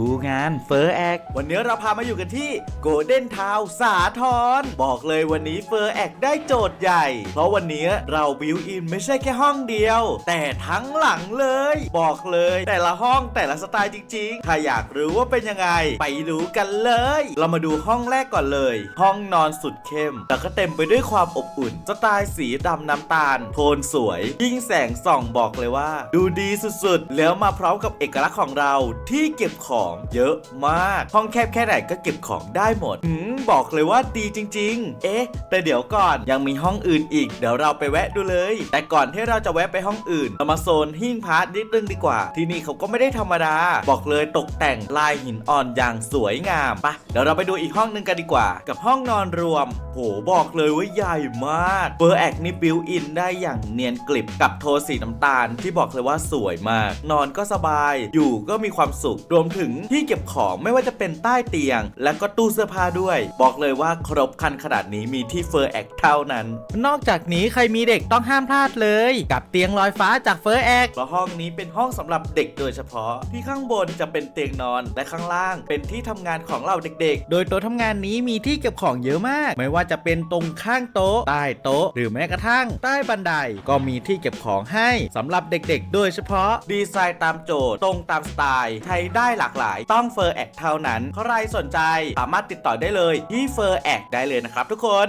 ดูงานเฟอร์แอควันนี้เราพามาอยู่กันที่โกลเด้นทาวสาทรบอกเลยวันนี้เฟอร์แอคได้โจทย์ใหญ่ เพราะวันนี้เราบิวอินไม่ใช่แค่ห้องเดียว แต่ทั้งหลังเลย บอกเลย แต่ละห้องแต่ละสไตล์จริง ๆ ถ้าอยากรู้ว่าเป็นยังไง ไปดูกันเลย เรามาดูห้องแรกก่อนเลย ห้องนอนสุดเข้ม แต่ก็เต็มไปด้วยความอบอุ่น สไตล์สีดำน้ำตาล โทนสวย ยิ่งแสงส่องบอกเลยว่า ดูดีสุดๆ แล้วมาพร้อมกับเอกลักษณ์ของเราที่เก็บของเยอะมาก ห้องแคบแค่ไหนก็เก็บของได้หมดหืมบอกเลยว่าดีจริง ๆ เอ๊ะ แต่เดี๋ยวก่อนยังมีห้องอื่นอีก เดี๋ยวเราไปแวะดูเลย แต่ก่อนที่เราจะแวะไปห้องอื่นเรามาโซนหิ้งพาร์ทนิดนึงดีกว่า ที่นี่เขาก็ไม่ได้ธรรมดา บอกเลยตกแต่งลายหินอ่อนอย่างสวยงามปะเดี๋ยวเราไปดูอีกห้องหนึงกันดีกว่า กับห้องนอนรวม โหบอกเลยว่าใหญ่มากเบอร์แอกนี่บิวอินได้อย่างเนียนกลิบกับโทสีน้ำตาลที่บอกเลยว่าสวยมาก นอนก็สบาย อยู่ก็มีความสุขรวมถึงที่เก็บของไม่ว่าจะเป็นใต้เตียง และก็ตู้เสื้อผ้าด้วย บอกเลยว่าครบครันขนาดนี้มีที่เฟอร์แอกเท่านั้น นอกจากนี้ใครมีเด็กต้องห้ามพลาดเลย กับเตียงลอยฟ้าจากเฟอร์แอคเพราะห้องนี้เป็นห้องสำหรับเด็กโดยเฉพาะ ที่ข้างบนจะเป็นเตียงนอนและข้างล่างเป็นที่ทำงานของเราเด็กโดยโต๊ะทำงานนี้มีที่เก็บของเยอะมาก ไม่ว่าจะเป็นตรงข้างโต๊ะใต้โต๊ะ หรือแม้กระทั่ง ใต้บันไดก็มีที่เก็บของให้สำหรับเด็กๆ โดยเฉพาะๆดีไซน์ตามโจทย์ตรงตามสไตล์ใช้ได้หลากหลายต้องเฟอร์แอกเท่านั้น ใครสนใจสามารถติดต่อได้เลยที่เฟอร์แอกได้เลยนะครับทุกคน